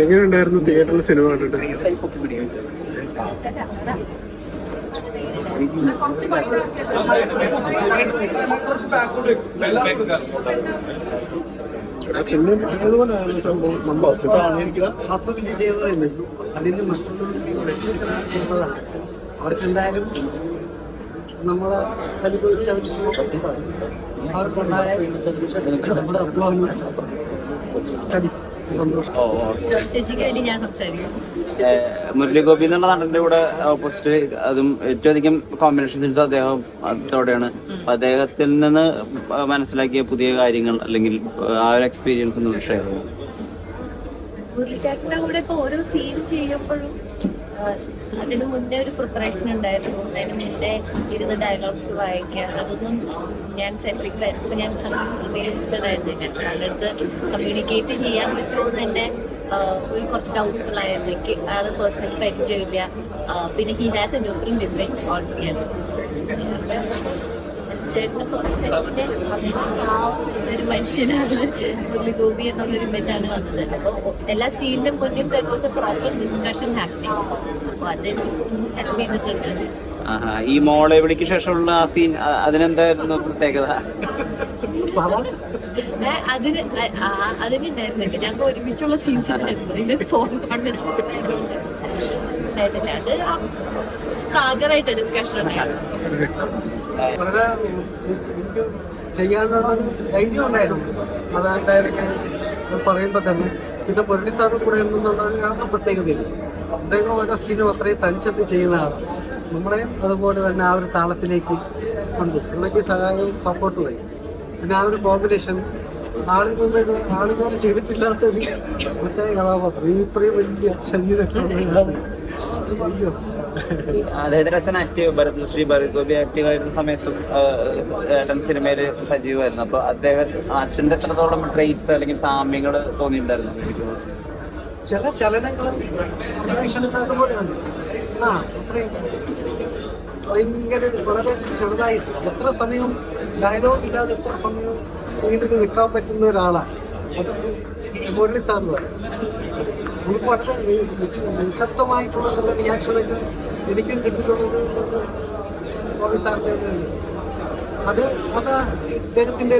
എങ്ങനെയുണ്ടായിരുന്നു തിയേറ്ററിൽ സിനിമ കണ്ടിട്ട്? പിന്നെ ഏതുപോലെയായിരുന്നു സംഭവം. നമ്മൾ ചെയ്തതല്ലേ അതിന് മറ്റുള്ളവർ അവർക്ക് എന്തായാലും നമ്മളെ അനുഭവിച്ച അവർക്കുണ്ടായ നമ്മുടെ അധ്വാനം. കടി സന്തോഷം ചേച്ചിക്ക് വേണ്ടി ഞാൻ സംസാരിക്കും. മുരളി ഗോപി എന്നുള്ള നടന്റെ കൂടെ ഓപ്പോസിറ്റ് അതും ഏറ്റവും അധികം കോമ്പിനേഷൻ സീൻസ് അദ്ദേഹം അതോടെയാണ് അപ്പൊ അദ്ദേഹത്തിൽ നിന്ന് മനസ്സിലാക്കിയ പുതിയ കാര്യങ്ങൾ അല്ലെങ്കിൽ ആ ഒരു എക്സ്പീരിയൻസ് ഒന്ന് ഷെയർ ചെയ്യാം. അതിന് മുന്നേ ഒരു പ്രിപ്പറേഷൻ ഉണ്ടായിരുന്നു. അതിന് മുന്നേ ഇരുന്ന് ഡയലോഗ്സ് വായിക്കുക അതൊന്നും ഞാൻ വരുമ്പോൾ ഞാൻ പ്രതീക്ഷിച്ചിട്ടുണ്ടായിരുന്നില്ല ആളുടെ അടുത്ത് കമ്മ്യൂണിക്കേറ്റ് ചെയ്യാൻ പറ്റുമോ എന്ന് തന്നെ ഒരു കുറച്ച് ഡൗട്ട്ഫുൾ ആയിരുന്നു എനിക്ക് ആൾ പേഴ്സണലി പരിചയമില്ല. പിന്നെ he has a different all on ചേട്ടനെ പുറത്തെ ഒരു മനുഷ്യനാണ് ഗോപി എന്നുള്ളൊരു ഇമേജാണ് വന്നത് അപ്പോൾ എല്ലാ സീനിനും മുന്നിൽ പ്രോപ്പർ ഡിസ്കഷൻ ഹാപ്പി അപ്പോൾ അത് ഹെൽപ്പ് ചെയ്തിട്ടുണ്ട്. ഈ മോളെ വിളിക്ക് ശേഷമുള്ള ആ സീൻ അതിനെന്തായിരുന്നു പ്രത്യേകത? അതിന് അതിനുണ്ടായിരുന്നില്ല ഞങ്ങൾ ഒരുമിച്ചുള്ള സീൻസ് ഉണ്ടായിരുന്നു. ഇത് ഫോൺ കോൺവെർസേഷൻ ആയതുകൊണ്ട്. ഉണ്ടായിട്ടില്ല. അത് ആ സാഗറായിട്ട് ഡിസ്കഷൻ ഉണ്ടായിരുന്നു. വളരെ എനിക്ക് ചെയ്യാനുള്ള ധൈര്യം ഉണ്ടായിരുന്നു. അത് ആ ഡയറക്റ്റ് പറയുമ്പോൾ തന്നെ. പിന്നെ മുരളി സാറിന് കൂടെ ഇരുന്നുള്ള ഒരു പ്രത്യേകതയില്ല അദ്ദേഹം ഓരോ സീനും അത്രയും തനിച്ചെത്തി ചെയ്യുന്ന ആളാണ്. നമ്മളെയും അതുപോലെ തന്നെ ആ ഒരു താളത്തിലേക്ക് കൊണ്ടു പുള്ളിക്ക് സഹായവും സപ്പോർട്ടും ആയി. പിന്നെ ആ ഒരു കോമ്പിനേഷൻ ആളിൽ നിന്ന് ആളിതുവരെ ചെയ്തിട്ടില്ലാത്ത ഒരു പ്രത്യേക കഥാപാത്രം. ഈ ഇത്രയും വലിയ. അയ്യോ അദ്ദേഹത്തിന്റെ അച്ഛൻ ആക്റ്റീവ് ഭരത് ശ്രീ ഭരത് ഗോപി ആക്റ്റീവ് ആയിരുന്ന സമയത്തും ഏട്ടൻ സിനിമയിൽ സജീവമായിരുന്നു അപ്പൊ അദ്ദേഹം അച്ഛന്റെ എത്രത്തോളം ട്രെയ്റ്റ്സ് അല്ലെങ്കിൽ സാമ്യങ്ങൾ തോന്നിയിട്ടുണ്ടായിരുന്നു? എനിക്ക് ചില ചലനങ്ങളും ആ അത്രയും ഭയങ്കര വളരെ ചെറുതായിട്ട്. എത്ര സമയം ഡയലോഗ് ഇല്ലാതെ എത്ര സമയം സ്ക്രീനിൽ നിൽക്കാൻ പറ്റുന്ന ഒരാളാണ് അത് മുരളി പറയും. നമുക്ക് വളരെ നിശബ്ദമായിട്ടുള്ള ചില റിയാക്ഷനൊക്കെ എനിക്കും കിട്ടിയിട്ടുള്ളത് മുരളി സാറിന്റെ അത് അത് ഇദ്ദേഹത്തിന്റെ